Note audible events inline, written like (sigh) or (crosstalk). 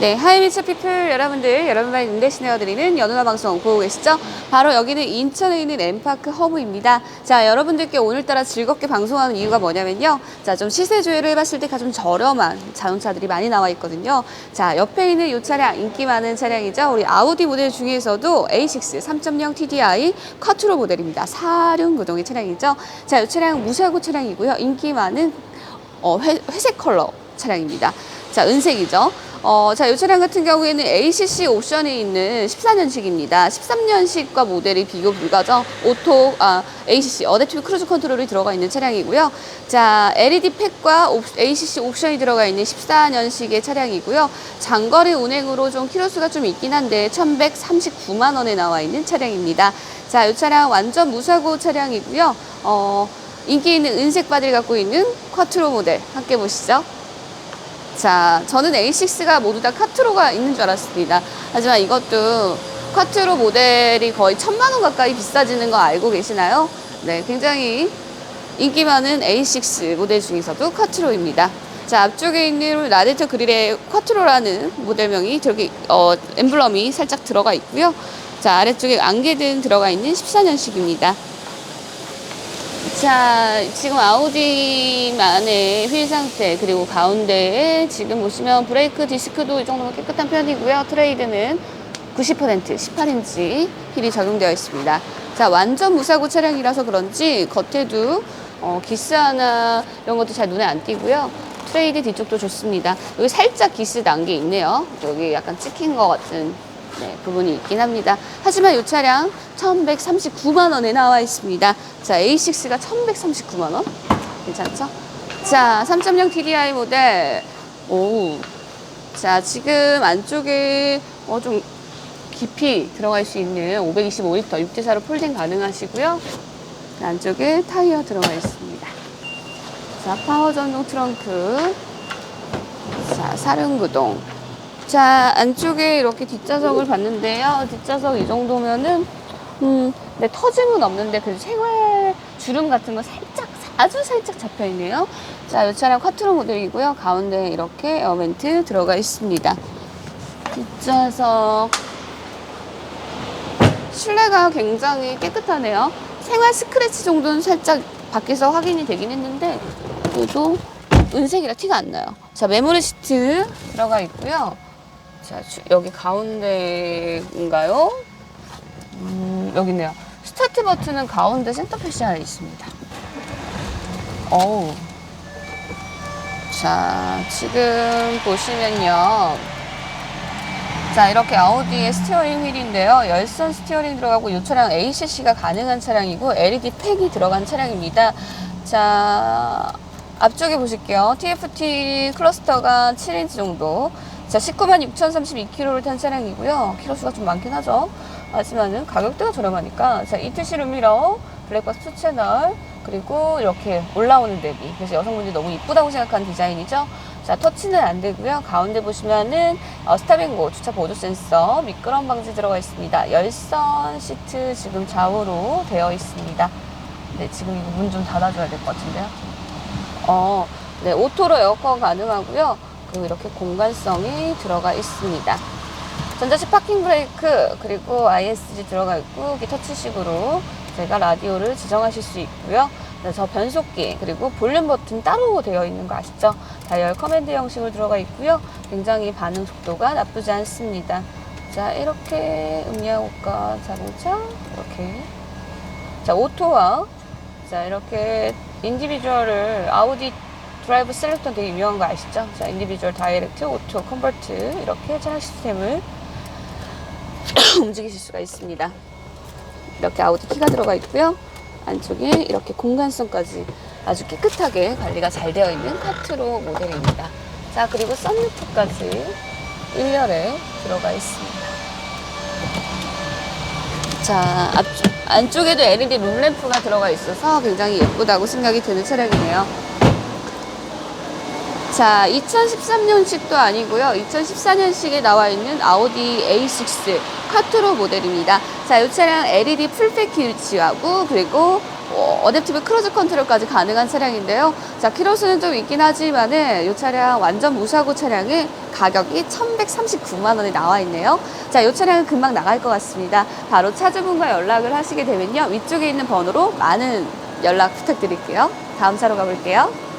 네, 하이미츠 피플 여러분들, 여러분만의 눈 대신해드리는 연우나 방송 보고 계시죠? 바로 여기는 인천에 있는 엠파크 허브입니다. 자, 여러분들께 오늘따라 즐겁게 방송하는 이유가 뭐냐면요. 자, 좀 시세 조회를 해봤을 때 가장 저렴한 자동차들이 많이 나와 있거든요. 자, 옆에 있는 이 차량, 인기 많은 차량이죠. 우리 아우디 모델 중에서도 A6 3.0 TDI 쿼트로 모델입니다. 사륜 구동의 차량이죠. 자, 이 차량 무사고 차량이고요. 인기 많은 어, 회, 회색 컬러 차량입니다. 자, 은색이죠. 어, 자, 이 차량 같은 경우에는 ACC 옵션에 있는 14년식입니다. 13년식과 모델이 비교 불가죠. 오토, 아, ACC, 어댑티브 크루즈 컨트롤이 들어가 있는 차량이고요. 자, LED 팩과 옵, ACC 옵션이 들어가 있는 14년식의 차량이고요. 장거리 운행으로 좀 키로수가 좀 있긴 한데 1139만 원에 나와 있는 차량입니다. 자, 이 차량 완전 무사고 차량이고요. 어, 인기 있는 은색 바디를 갖고 있는 쿼트로 모델 함께 보시죠. 자, 저는 A6가 모두 다 쿼트로가 있는 줄 알았습니다. 하지만 이것도 쿼트로 모델이 거의 천만 원 가까이 비싸지는 거 알고 계시나요? 네, 굉장히 인기 많은 A6 모델 중에서도 쿼트로입니다. 자, 앞쪽에 있는 라디터 그릴에 쿼트로라는 모델명이 저기 어, 엠블럼이 살짝 들어가 있고요. 자, 아래쪽에 안개등 들어가 있는 14년식입니다. 자, 지금 아우디만의 휠 상태, 그리고 가운데에 지금 보시면 브레이크 디스크도 이 정도면 깨끗한 편이고요. 트레이드는 90% 18인치 휠이 적용되어 있습니다. 자, 완전 무사고 차량이라서 그런지 겉에도 어, 기스 하나 이런 것도 잘 눈에 안 띄고요. 트레이드 뒤쪽도 좋습니다. 여기 살짝 기스 난 게 있네요. 여기 약간 찍힌 것 같은 네, 부분이 있긴 합니다. 하지만 이 차량 1139만 원에 나와 있습니다. 자, A6가 1139만 원. 괜찮죠? 자, 3.0 TDI 모델. 오. 자, 지금 안쪽에 어, 좀 깊이 들어갈 수 있는 525리터 6대4로 폴딩 가능하시고요. 안쪽에 타이어 들어가 있습니다. 자, 파워 전동 트렁크. 자, 사륜구동. 자, 안쪽에 이렇게 뒷좌석을 봤는데요. 뒷좌석 이 정도면은, 음, 네, 터짐은 없는데, 그래도 생활 주름 같은 거 살짝, 아주 살짝 잡혀 있네요. 자, 이 차량 쿼트로 모델이고요. 가운데 이렇게 에어벤트 들어가 있습니다. 뒷좌석. 실내가 굉장히 깨끗하네요. 생활 스크래치 정도는 살짝 밖에서 확인이 되긴 했는데, 그래도 은색이라 티가 안 나요. 자, 메모리 시트 들어가 있고요. 자, 주- 여기 가운데인가요? 음, 여기 있네요. 스타트 버튼은 가운데 센터 패시아에 있습니다. 어우. 자, 지금 보시면요. 자, 이렇게 아우디의 스티어링 휠인데요. 열선 스티어링 들어가고 이 차량 ACC가 가능한 차량이고 LED 팩이 들어간 차량입니다. 자, 앞쪽에 보실게요. TFT 클러스터가 7인치 정도. 자, 19만 6,032km를 탄 차량이고요. 키로수가 좀 많긴 하죠. 하지만은 가격대가 저렴하니까. 자, 이트시 룸미러, 블랙박스 2 채널, 그리고 이렇게 올라오는 대비. 그래서 여성분들이 너무 이쁘다고 생각하는 디자인이죠. 자, 터치는 안 되고요. 가운데 보시면은 어, 스타빙고 주차 보조 센서, 미끄럼 방지 들어가 있습니다. 열선 시트 지금 좌우로 되어 있습니다. 네, 지금 이거 문 좀 닫아줘야 될 것 같은데요. 어, 네, 오토로 에어컨 가능하고요. 그리고 이렇게 공간성이 들어가 있습니다. 전자식 파킹 브레이크 그리고 ISG 들어가 있고 여기 터치식으로 제가 라디오를 지정하실 수 있고요. 네, 저 변속기 그리고 볼륨 버튼 따로 되어 있는 거 아시죠? 다이얼 커맨드 형식으로 들어가 있고요. 굉장히 반응 속도가 나쁘지 않습니다. 자 이렇게 음량호가 자동차 이렇게 자 오토와 자 이렇게 인디비주얼을 아우디 드라이브 셀렉터 되게 유명한 거 아시죠? 자 인디비주얼 다이렉트 오토 컨버트 이렇게 차량 시스템을 (coughs) 움직이실 수가 있습니다. 이렇게 아우디 키가 들어가 있고요. 안쪽에 이렇게 공간성까지 아주 깨끗하게 관리가 잘 되어 있는 카트로 모델입니다. 자, 그리고 썬루프까지 1열에 들어가 있습니다. 자, 앞쪽, 안쪽에도 LED 룸램프가 들어가 있어서 굉장히 예쁘다고 생각이 드는 차량이네요. 자, 2013년식도 아니고요. 2014년식에 나와 있는 아우디 A6 카트로 모델입니다. 자, 이 차량 LED 풀패키 위치하고 그리고 어, 어댑티브 크루즈 컨트롤까지 가능한 차량인데요. 자, 키로수는 좀 있긴 하지만은 이 차량 완전 무사고 차량의 가격이 1,139만 원에 나와 있네요. 자, 이 차량은 금방 나갈 것 같습니다. 바로 차주분과 연락을 하시게 되면요. 위쪽에 있는 번호로 많은 연락 부탁드릴게요. 다음 차로 가볼게요.